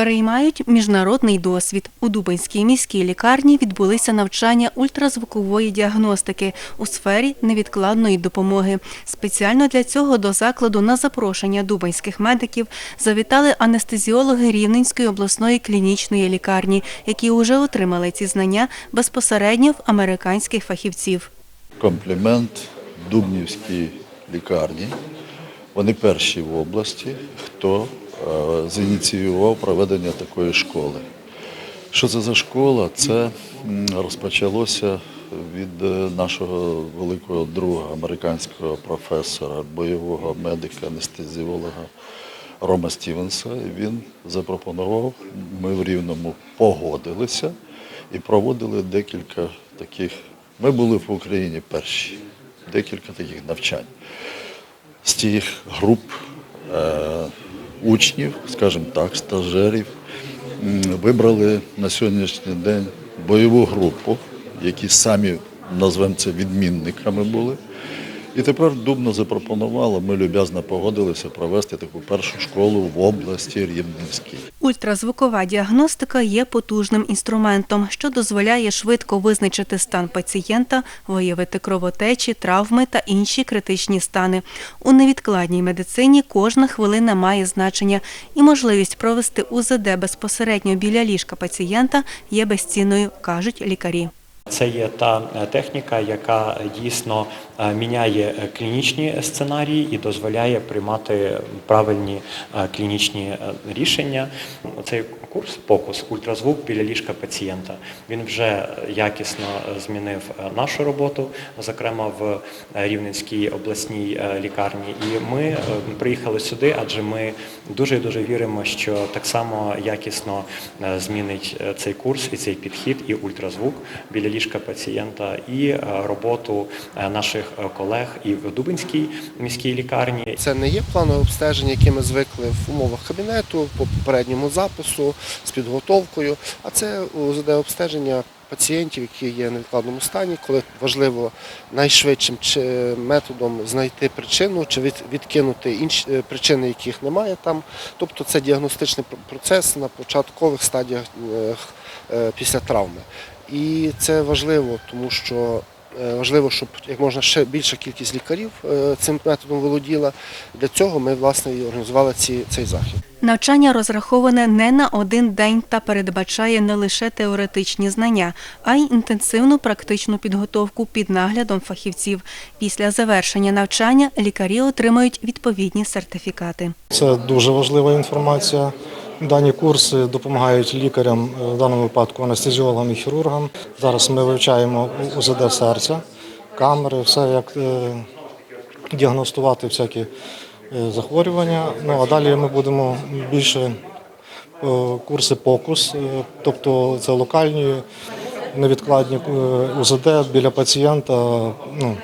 Переймають міжнародний досвід. У Дубинській міській лікарні відбулися навчання ультразвукової діагностики у сфері невідкладної допомоги. Спеціально для цього до закладу на запрошення дубинських медиків завітали анестезіологи Рівненської обласної клінічної лікарні, які вже отримали ці знання безпосередньо в американських фахівців. комплімент Дубнівській лікарні. Вони перші в області, хто зініціював проведення такої школи. Що це за школа? Це розпочалося від е, нашого великого друга, американського професора, бойового медика, анестезіолога Рома Стівенса. Він запропонував, ми в Рівному погодилися і проводили декілька таких. Ми були в Україні перші, декілька таких навчань з тих груп е, учнів, скажімо так, стажерів, вибрали на сьогоднішній день бойову групу, які самі, назвемо це, відмінниками були. І тепер Дубно запропонувало, ми люб'язно погодилися провести таку першу школу в області Рівненській. Ультразвукова діагностика є потужним інструментом, що дозволяє швидко визначити стан пацієнта, виявити кровотечі, травми та інші критичні стани. У невідкладній медицині кожна хвилина має значення, і можливість провести УЗД безпосередньо біля ліжка пацієнта є безцінною, кажуть лікарі. Це є та е, техніка, яка дійсно е, міняє е, клінічні сценарії і дозволяє приймати правильні е, клінічні е, рішення. Цей курс покус ультразвук біля ліжка пацієнта. Він вже якісно е, змінив е, нашу роботу, зокрема в е, Рівненській обласній е, лікарні. І ми е, приїхали сюди, адже ми дуже дуже віримо, що так само якісно е, змінить е, цей курс і цей підхід, і ультразвук біля ліжка пацієнта, і е, роботу е, наших е, колег і в Дубинській міській лікарні, Це не є планове обстеження, яке ми звикли в умовах кабінету по попередньому запису з підготовкою. А це УЗД обстеження пацієнтів, які є в невідкладному стані, коли важливо найшвидшим методом знайти причину чи відкинути інші е, причини, яких немає там. Тобто це діагностичний процес на початкових стадіях е, е, після травми. І це важливо, тому що Важливо, щоб як можна ще більша кількість лікарів е, цим методом володіла. Для цього ми власне і організували ці, цей захід. Навчання розраховане не на один день та передбачає не лише теоретичні знання, а й інтенсивну практичну підготовку під наглядом фахівців. Після завершення навчання лікарі отримують відповідні сертифікати. Це дуже важлива інформація. Дані курси допомагають лікарям, е, в даному випадку анестезіологам і хірургам. Зараз ми вивчаємо УЗД серця, камери, все як е, діагностувати всякі е, захворювання. Ну а далі ми будемо більше курси покус, тобто це локальні невідкладні УЗД біля пацієнта. Ну,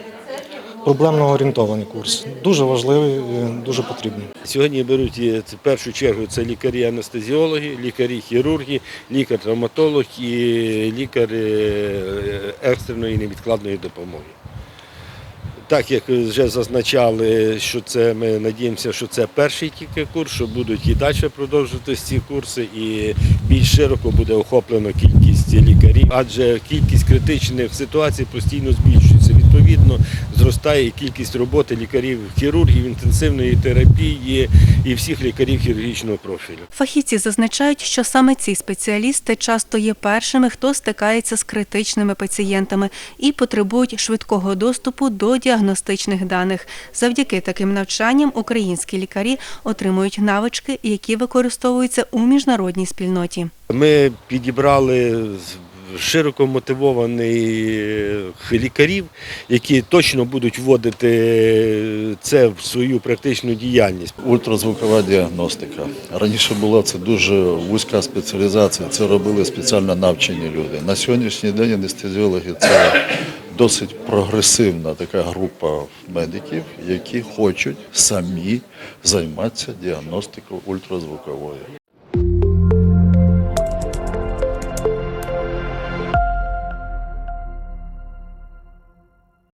проблемно орієнтований курс. Дуже важливий, дуже потрібний. Сьогодні беруть е, в першу чергу це лікарі-анестезіологи, лікарі-хірурги, лікар-травматолог і лікар е, екстреної невідкладної допомоги. Так як вже зазначали, що це ми надіємося, що це перший тільки курс, що будуть і далі продовжуватися ці курси, і більш широко буде охоплено кількість лікарів, адже кількість критичних ситуацій постійно збільшується. Відповідно, зростає кількість роботи лікарів, хірургів, інтенсивної терапії і всіх лікарів хірургічного профілю. Фахівці зазначають, що саме ці спеціалісти часто є першими, хто стикається з критичними пацієнтами і потребують швидкого доступу до діагностичних даних. Завдяки таким навчанням українські лікарі отримують навички, які використовуються у міжнародній спільноті. Ми підібрали широко мотивованих лікарів, які точно будуть вводити це в свою практичну діяльність. Ультразвукова діагностика. Раніше була це дуже вузька спеціалізація, це робили спеціально навчені люди. На сьогоднішній день анестезіологи це досить прогресивна така група медиків, які хочуть самі займатися діагностикою ультразвуковою.